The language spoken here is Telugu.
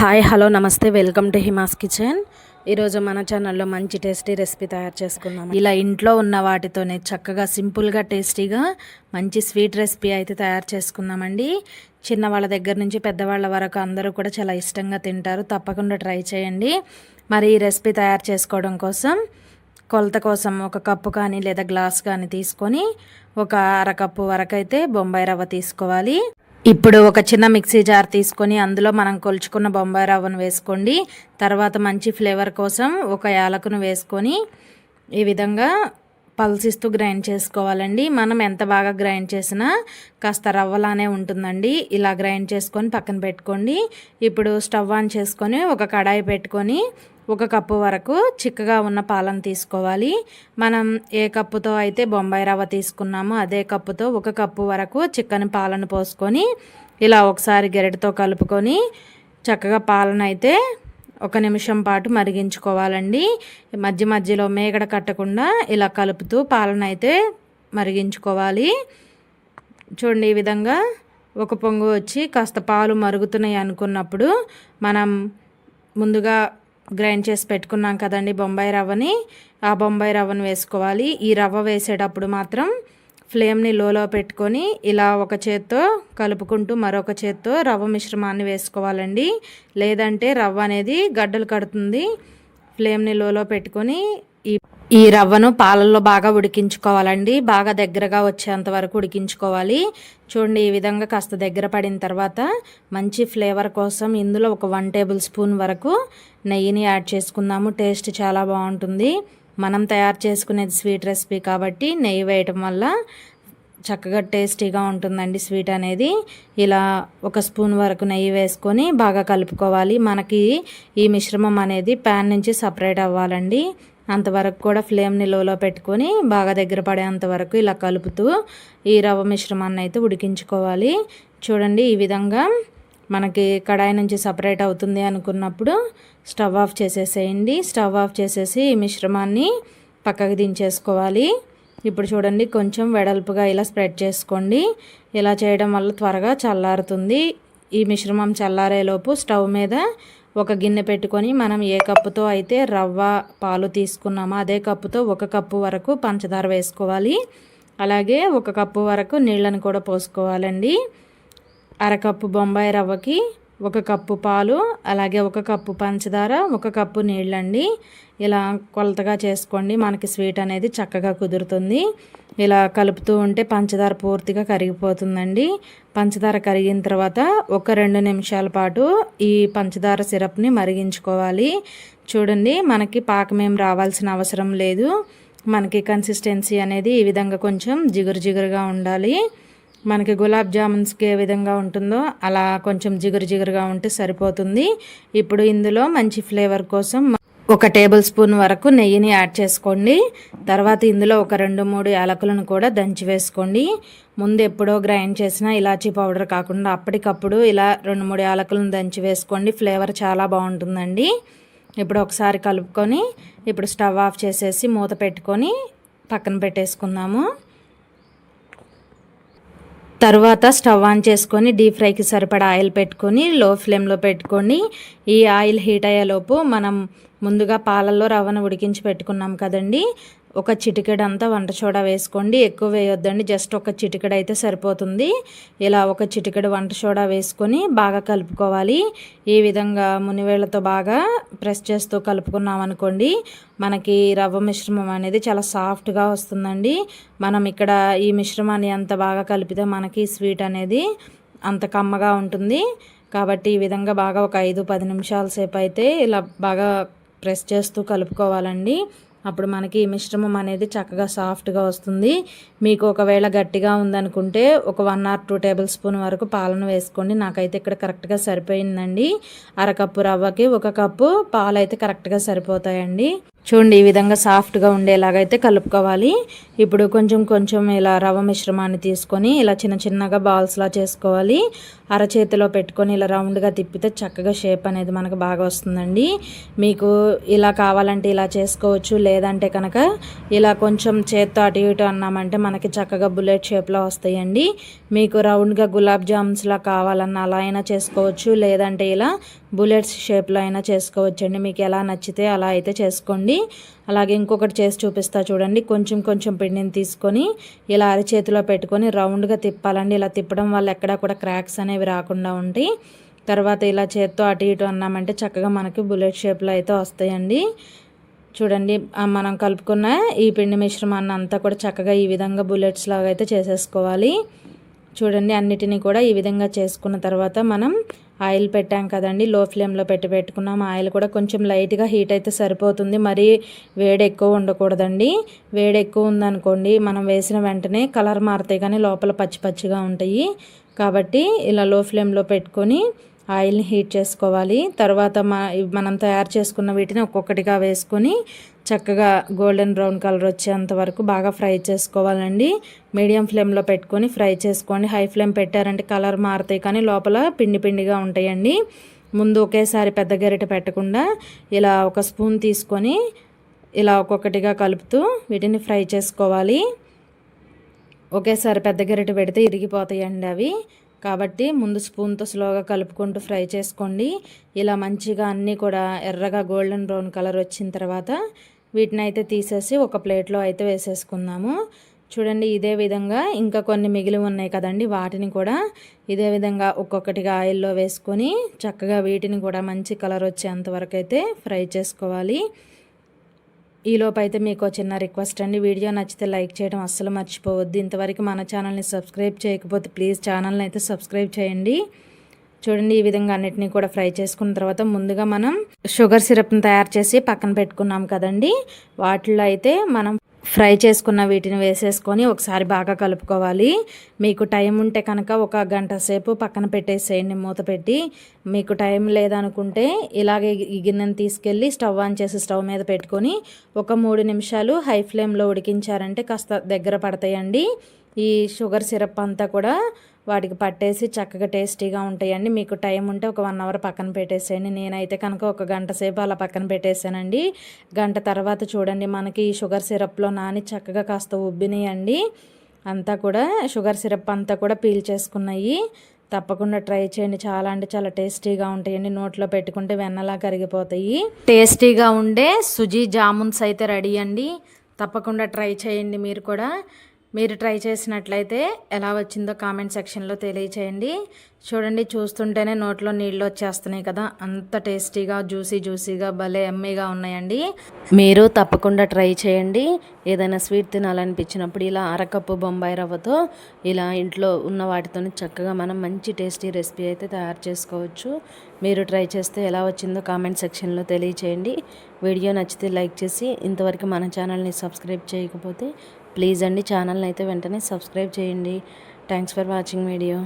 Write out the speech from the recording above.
Hi hello namaste welcome to Hima's kitchen. ఈరోజు మన ఛానల్లో మంచి టేస్టీ రెసిపీ తయారు చేసుకుందాం. ఇలా ఇంట్లో ఉన్న వాటితోనే చక్కగా సింపుల్గా టేస్టీగా మంచి స్వీట్ రెసిపీ అయితే తయారు చేసుకున్నామండి చిన్నవాళ్ళ దగ్గర నుంచి పెద్దవాళ్ళ వరకు అందరూ కూడా చాలా ఇష్టంగా తింటారు. తప్పకుండా ట్రై చేయండి. మరి ఈ రెసిపీ తయారు చేసుకోవడం కోసం కొలత కోసం ఒక కప్పు కానీ లేదా గ్లాస్ కానీ తీసుకొని ఒక అరకప్పు వరకు అయితే బొంబాయి రవ్వ తీసుకోవాలి. ఇప్పుడు ఒక చిన్న మిక్సీ జార్ తీసుకొని అందులో మనం కొలుచుకున్న బొంబాయి రవ్వను వేసుకోండి. తర్వాత మంచి ఫ్లేవర్ కోసం ఒక యాలకును వేసుకొని ఈ విధంగా పల్సిస్తూ గ్రైండ్ చేసుకోవాలండి. మనం ఎంత బాగా గ్రైండ్ చేసినా కాస్త రవ్వలానే ఉంటుందండి. ఇలా గ్రైండ్ చేసుకొని పక్కన పెట్టుకోండి. ఇప్పుడు స్టవ్ ఆన్ చేసుకొని ఒక కడాయి పెట్టుకొని ఒక కప్పు వరకు చిక్కగా ఉన్న పాలను తీసుకోవాలి. మనం ఏ కప్పుతో అయితే బొంబాయి రవ్వ తీసుకున్నామో అదే కప్పుతో ఒక కప్పు వరకు చిక్కని పాలను పోసుకొని ఇలా ఒకసారి గెరటితో కలుపుకొని చక్కగా పాలను అయితే ఒక నిమిషం పాటు మరిగించుకోవాలండి. మధ్య మధ్యలో మేగడ కట్టకుండా ఇలా కలుపుతూ పాలను అయితే మరిగించుకోవాలి. చూడండి ఈ విధంగా ఒక పొంగు వచ్చి కాస్త పాలు మరుగుతున్నాయి అనుకున్నప్పుడు మనం ముందుగా గ్రైండ్ చేసి పెట్టుకున్నాం కదండి బొంబాయి రవ్వని. ఆ బొంబాయి రవ్వను వేసుకోవాలి. ఈ రవ్వ వేసేటప్పుడు మాత్రం ఫ్లేమ్ని లోలో పెట్టుకొని ఇలా ఒక చేత్తో కలుపుకుంటూ మరొక చేత్తో రవ్వ మిశ్రమాన్ని వేసుకోవాలండి. లేదంటే రవ్వ అనేది గడ్డలు కడుతుంది. ఫ్లేమ్ని లోలో పెట్టుకొని ఈ ఈ రవ్వను పాలల్లో బాగా ఉడికించుకోవాలండి. బాగా దగ్గరగా వచ్చేంత వరకు ఉడికించుకోవాలి. చూడండి ఈ విధంగా కాస్త దగ్గర పడిన తర్వాత మంచి ఫ్లేవర్ కోసం ఇందులో ఒక వన్ టేబుల్ స్పూన్ వరకు నెయ్యిని యాడ్ చేసుకుందాము. టేస్ట్ చాలా బాగుంటుంది. మనం తయారు చేసుకునేది స్వీట్ రెసిపీ కాబట్టి నెయ్యి వేయటం వల్ల చక్కగా టేస్టీగా ఉంటుందండి స్వీట్ అనేది. ఇలా ఒక స్పూన్ వరకు నెయ్యి వేసుకొని బాగా కలుపుకోవాలి. మనకి ఈ మిశ్రమం అనేది ప్యాన్ నుంచి సపరేట్ అవ్వాలండి. అంతవరకు కూడా ఫ్లేమ్ని లోలో పెట్టుకొని బాగా దగ్గర పడేంత వరకు ఇలా కలుపుతూ ఈ రవ్వ మిశ్రమాన్ని అయితే ఉడికించుకోవాలి. చూడండి ఈ విధంగా మనకి కడాయి నుంచి సపరేట్ అవుతుంది అనుకున్నప్పుడు స్టవ్ ఆఫ్ చేసేసేయండి. స్టవ్ ఆఫ్ చేసేసి ఈ మిశ్రమాన్ని పక్కకు దించేసుకోవాలి. ఇప్పుడు చూడండి కొంచెం వెడల్పుగా ఇలా స్ప్రెడ్ చేసుకోండి. ఇలా చేయడం వల్ల త్వరగా చల్లారుతుంది. ఈ మిశ్రమం చల్లారేలోపు స్టవ్ మీద ఒక గిన్నె పెట్టుకొని మనం ఏ కప్పుతో అయితే రవ్వ పాలు తీసుకున్నామో అదే కప్పుతో ఒక కప్పు వరకు పంచదార వేసుకోవాలి. అలాగే ఒక కప్పు వరకు నీళ్ళని కూడా పోసుకోవాలండి. అరకప్పు బొంబాయి రవ్వకి ఒక కప్పు పాలు అలాగే ఒక కప్పు పంచదార ఒక కప్పు నీళ్ళండి. ఇలా కొలతగా చేసుకోండి. మనకి స్వీట్ అనేది చక్కగా కుదురుతుంది. ఇలా కలుపుతూ ఉంటే పంచదార పూర్తిగా కరిగిపోతుందండి. పంచదార కరిగిన తర్వాత ఒక రెండు నిమిషాల పాటు ఈ పంచదార సిరప్ని మరిగించుకోవాలి. చూడండి మనకి పాకమేం రావాల్సిన అవసరం లేదు. మనకి కన్సిస్టెన్సీ అనేది ఈ విధంగా కొంచెం జిగురు జిగురుగా ఉండాలి. మనకి గులాబ్ జామున్స్కి ఏ విధంగా ఉంటుందో అలా కొంచెం జిగురు జిగురుగా ఉంటే సరిపోతుంది. ఇప్పుడు ఇందులో మంచి ఫ్లేవర్ కోసం ఒక టేబుల్ స్పూన్ వరకు నెయ్యిని యాడ్ చేసుకోండి. తర్వాత ఇందులో ఒక రెండు మూడు యాలకులను కూడా దంచి వేసుకోండి. ముందు ఎప్పుడో గ్రైండ్ చేసిన ఇలాచీ పౌడర్ కాకుండా అప్పటికప్పుడు ఇలా రెండు మూడు యాలకులను దంచి వేసుకోండి. ఫ్లేవర్ చాలా బాగుంటుందండి. ఇప్పుడు ఒకసారి కలుపుకొని ఇప్పుడు స్టవ్ ఆఫ్ చేసేసి మూత పెట్టుకొని పక్కన పెట్టేసుకుందాము. తర్వాత స్టవ్ ఆన్ చేసుకొని డీప్ ఫ్రైకి సరిపడా ఆయిల్ పెట్టుకొని లో ఫ్లేమ్లో పెట్టుకొని ఈ ఆయిల్ హీట్ అయ్యేలోపు మనం ముందుగా పాలల్లో రవ్వను ఉడికించి పెట్టుకున్నాం కదండి. ఒక చిటికెడంతా వంట సోడా వేసుకోండి. ఎక్కువ వేయొద్దండి. జస్ట్ ఒక చిటికెడ అయితే సరిపోతుంది. ఇలా ఒక చిటికెడు వంట సోడా వేసుకొని బాగా కలుపుకోవాలి. ఈ విధంగా మునివేళ్ళతో బాగా ప్రెస్ చేస్తూ కలుపుకున్నాం అనుకోండి మనకి రవ్వ మిశ్రమం అనేది చాలా సాఫ్ట్గా వస్తుందండి. మనం ఇక్కడ ఈ మిశ్రమాన్ని ఎంత బాగా కలిపితే మనకి స్వీట్ అనేది అంత కమ్మగా ఉంటుంది. కాబట్టి ఈ విధంగా బాగా ఒక ఐదు పది నిమిషాల సేపు అయితే ఇలా బాగా ప్రెస్ చేస్తూ కలుపుకోవాలండి. అప్పుడు మనకి ఈ మిశ్రమం అనేది చక్కగా సాఫ్ట్గా వస్తుంది. మీకు ఒకవేళ గట్టిగా ఉందనుకుంటే ఒక one or two tablespoon వరకు పాలను వేసుకోండి. నాకైతే ఇక్కడ కరెక్ట్గా సరిపోయిందండి. అరకప్పు రవ్వకి ఒక కప్పు పాలు అయితే కరెక్ట్గా సరిపోతాయండి. చూడండి ఈ విధంగా సాఫ్ట్గా ఉండేలాగైతే కలుపుకోవాలి. ఇప్పుడు కొంచెం కొంచెం ఇలా రవ మిశ్రమాన్ని తీసుకొని ఇలా చిన్న చిన్నగా బాల్స్లా చేసుకోవాలి. అరచేతిలో పెట్టుకొని ఇలా రౌండ్గా తిప్పితే చక్కగా షేప్ అనేది మనకు బాగా వస్తుందండి. మీకు ఇలా కావాలంటే ఇలా చేసుకోవచ్చు లేదంటే కనుక ఇలా కొంచెం చేత్తో అటు ఇటు అన్నామంటే మనకి చక్కగా బుల్లెట్ షేప్లో వస్తాయండి. మీకు రౌండ్గా గులాబ్ జామ్స్లా కావాలన్నా అలా అయినా చేసుకోవచ్చు లేదంటే ఇలా బుల్లెట్స్ షేప్లో అయినా చేసుకోవచ్చండి. మీకు ఎలా నచ్చితే అలా అయితే చేసుకోండి. అలాగే ఇంకొకటి చేసి చూపిస్తా చూడండి. కొంచెం కొంచెం పిండిని తీసుకొని ఇలా అరిచేతిలో పెట్టుకొని రౌండ్గా తిప్పాలండి. ఇలా తిప్పడం వల్ల ఎక్కడా కూడా క్రాక్స్ అనేవి రాకుండా ఉంటాయి. తర్వాత ఇలా చేత్తో అటు ఇటు అన్నామంటే చక్కగా మనకి బుల్లెట్ షేప్లో అయితే వస్తాయండి. చూడండి. మనం కలుపుకున్న ఈ పిండి మిశ్రమాన్ని అంతా కూడా చక్కగా ఈ విధంగా బుల్లెట్స్ లాగా అయితే చేసేసుకోవాలి. చూడండి. అన్నిటినీ కూడా ఈ విధంగా చేసుకున్న తర్వాత మనం ఆయిల్ పెట్టాం కదండి. లో ఫ్లేమ్లో పెట్టి పెట్టుకున్నాం. ఆయిల్ కూడా కొంచెం లైట్గా హీట్ అయితే సరిపోతుంది. మరీ వేడి ఎక్కువ ఉండకూడదండి. వేడి ఎక్కువ ఉందనుకోండి మనం వేసిన వెంటనే కలర్ మారుతాయి కానీ లోపల పచ్చి పచ్చిగా ఉంటాయి. కాబట్టి ఇలా లో ఫ్లేమ్లో పెట్టుకొని ఆయిల్ని హీట్ చేసుకోవాలి. తర్వాత మనం తయారు చేసుకున్న వీటిని ఒక్కొక్కటిగా వేసుకొని చక్కగా గోల్డెన్ బ్రౌన్ కలర్ వచ్చేంత వరకు బాగా ఫ్రై చేసుకోవాలండి. మీడియం ఫ్లేమ్లో పెట్టుకొని ఫ్రై చేసుకోండి. హై ఫ్లేమ్ పెట్టారంటే కలర్ మారుతాయి కానీ లోపల పిండి పిండిగా ఉంటాయండి. ముందు ఒకేసారి పెద్ద గరిట పెట్టకుండా ఇలా ఒక స్పూన్ తీసుకొని ఇలా ఒక్కొక్కటిగా కలుపుతూ వీటిని ఫ్రై చేసుకోవాలి. ఒకేసారి పెద్ద గరిట పెడితే ఇరిగిపోతాయండి అవి. కాబట్టి ముందు స్పూన్తో స్లోగా కలుపుకుంటూ ఫ్రై చేసుకోండి. ఇలా మంచిగా అన్నీ కూడా ఎర్రగా గోల్డెన్ బ్రౌన్ కలర్ వచ్చిన తర్వాత వీటిని అయితే తీసేసి ఒక ప్లేట్లో అయితే వేసేసుకుందాము. చూడండి ఇదే విధంగా ఇంకా కొన్ని మిగిలి ఉన్నాయి కదండి వాటిని కూడా ఇదే విధంగా ఒక్కొక్కటిగా ఆయిల్లో వేసుకొని చక్కగా వీటిని కూడా మంచి కలర్ వచ్చేంతవరకు అయితే ఫ్రై చేసుకోవాలి. ఈలోపు అయితే మీకు చిన్న రిక్వెస్ట్ అండి వీడియో నచ్చితే లైక్ చేయడం అస్సలు మర్చిపోవద్దు. ఇంతవరకు మన ఛానల్ని సబ్స్క్రైబ్ చేయకపోతే ప్లీజ్ ఛానల్ని అయితే సబ్స్క్రైబ్ చేయండి. చూడండి ఈ విధంగా అన్నిటినీ కూడా ఫ్రై చేసుకున్న తర్వాత ముందుగా మనం షుగర్ సిరప్ని తయారు చేసి పక్కన పెట్టుకున్నాం కదండి. వాటిలో అయితే మనం ఫ్రై చేసుకున్న వీటిని వేసేసుకొని ఒకసారి బాగా కలుపుకోవాలి. మీకు టైం ఉంటే కనుక ఒక గంట సేపు పక్కన పెట్టేసేయండి మూత పెట్టి. మీకు టైం లేదనుకుంటే ఇలాగే ఈ గిన్నెను తీసుకెళ్ళి స్టవ్ ఆన్ చేసి స్టవ్ మీద పెట్టుకొని ఒక మూడు నిమిషాలు హై ఫ్లేమ్లో ఉడికించారంటే కాస్త దగ్గర పడతాయండి. ఈ షుగర్ సిరప్ అంతా కూడా వాటికి పట్టేసి చక్కగా టేస్టీగా ఉంటాయండి. మీకు టైం ఉంటే ఒక వన్ అవర్ పక్కన పెట్టేసేయండి. నేనైతే కనుక ఒక గంట సేపు అలా పక్కన పెట్టేసానండి గంట తర్వాత చూడండి మనకి ఈ షుగర్ సిరప్లో నాని చక్కగా కాస్త ఉబ్బినాయండి. అంతా కూడా షుగర్ సిరప్ అంతా కూడా పీల్ చేసుకున్నాయి. తప్పకుండా ట్రై చేయండి. చాలా అంటే చాలా టేస్టీగా ఉంటాయండి. నోట్లో పెట్టుకుంటే వెన్నలా కరిగిపోతాయి. టేస్టీగా ఉండే సుజీ జామున్స్ అయితే రెడీ అండి. తప్పకుండా ట్రై చేయండి మీరు కూడా. మీరు ట్రై చేసినట్లయితే ఎలా వచ్చిందో కామెంట్ సెక్షన్లో తెలియచేయండి. చూడండి చూస్తుంటేనే నోట్లో నీళ్ళు వచ్చేస్తున్నాయి కదా. అంత టేస్టీగా జ్యూసీ జ్యూసీగా భలే ఎమ్మీగా ఉన్నాయండి. మీరు తప్పకుండా ట్రై చేయండి. ఏదైనా స్వీట్ తినాలనిపించినప్పుడు ఇలా అరకప్పు బొంబాయి రవ్వతో ఇలా ఇంట్లో ఉన్న వాటితో చక్కగా మనం మంచి టేస్టీ రెసిపీ అయితే తయారు చేసుకోవచ్చు. మీరు ట్రై చేస్తే ఎలా వచ్చిందో కామెంట్ సెక్షన్లో తెలియచేయండి. వీడియో నచ్చితే లైక్ చేసి ఇంతవరకు మన ఛానల్ని సబ్స్క్రైబ్ చేయకపోతే ప్లీజ్ అండి ఛానల్ని అయితే వెంటనే సబ్స్క్రైబ్ చేయండి. Thanks for watching video.